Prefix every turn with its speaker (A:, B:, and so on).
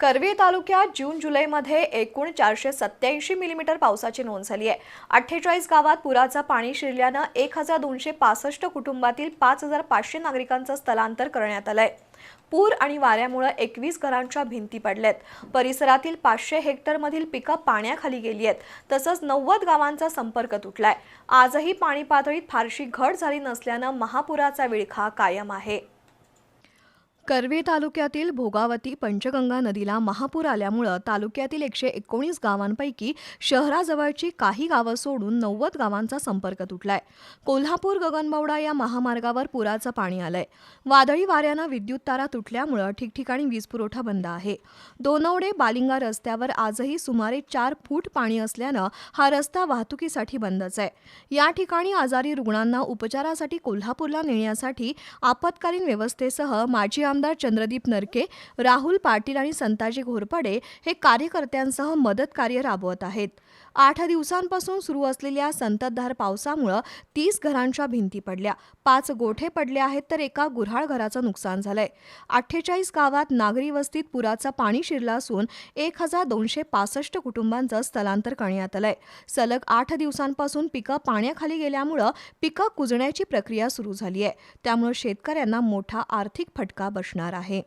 A: करवीर तालुक्यात जून जुलैमध्ये एकूण चारशे सत्याऐंशी मिलीमीटर पावसाची नोंद झाली आहे. अठ्ठेचाळीस गावात पुराचं पाणी शिरल्यानं एक हजार दोनशे पासष्ट कुटुंबातील पाच हजार पाचशे नागरिकांचं स्थलांतर करण्यात आलंय. पूर आणि वाऱ्यामुळे एकवीस घरांच्या भिंती पडल्यात. परिसरातील पाचशे हेक्टरमधील पिकं पाण्याखाली गेली आहेत. तसंच नव्वद गावांचा संपर्क तुटलाय. आजही पाणी पातळीत फारशी घट झाली नसल्यानं महापुराचा विळखा कायम आहे. कर्वे तालुक्यातील भोगावती पंचगंगा नदीला महापूर आल्यामुळं तालुक्यातील एकशे एकोणीस गावांपैकी शहराजवळची काही गावं सोडून नव्वद गावांचा संपर्क तुटलाय. कोल्हापूर गगनबावडा या महामार्गावर पुराचं पाणी आलंय. वादळी वाऱ्यानं विद्युत तारा तुटल्यामुळं ठिकठिकाणी वीज पुरवठा बंद आहे. दोनवडे बालिंगा रस्त्यावर आजही सुमारे चार फूट पाणी असल्यानं हा रस्ता वाहतुकीसाठी बंदच आहे. या ठिकाणी आजारी रुग्णांना उपचारासाठी कोल्हापूरला नेण्यासाठी आपत्कालीन व्यवस्थेसह माजी आमदार चंद्रदीप नरके राहुल पाटील आणि संताजी घोरपडे हे कार्यकर्त्यांसह मदत कार्य राबवत आहेत. आठ दिवसांपासून सुरू असलेल्या संततधार पावसामुळं तीस घरांच्या भिंती पडल्या. पाच गोठे पडले आहेत तर एका गुऱ्हाळ घराचं नुकसान झालंय. अठ्ठेचाळीस गावात नागरी वस्तीत पुराचं पाणी शिरलं असून एक हजार दोनशे पासष्ट कुटुंबांचं स्थलांतर करण्यात आलंय. सलग आठ दिवसांपासून पिकं पाण्याखाली गेल्यामुळं पिकं कुजण्याची प्रक्रिया सुरू झाली आहे त्यामुळे शेतकऱ्यांना मोठा आर्थिक फटका बसणार आहे.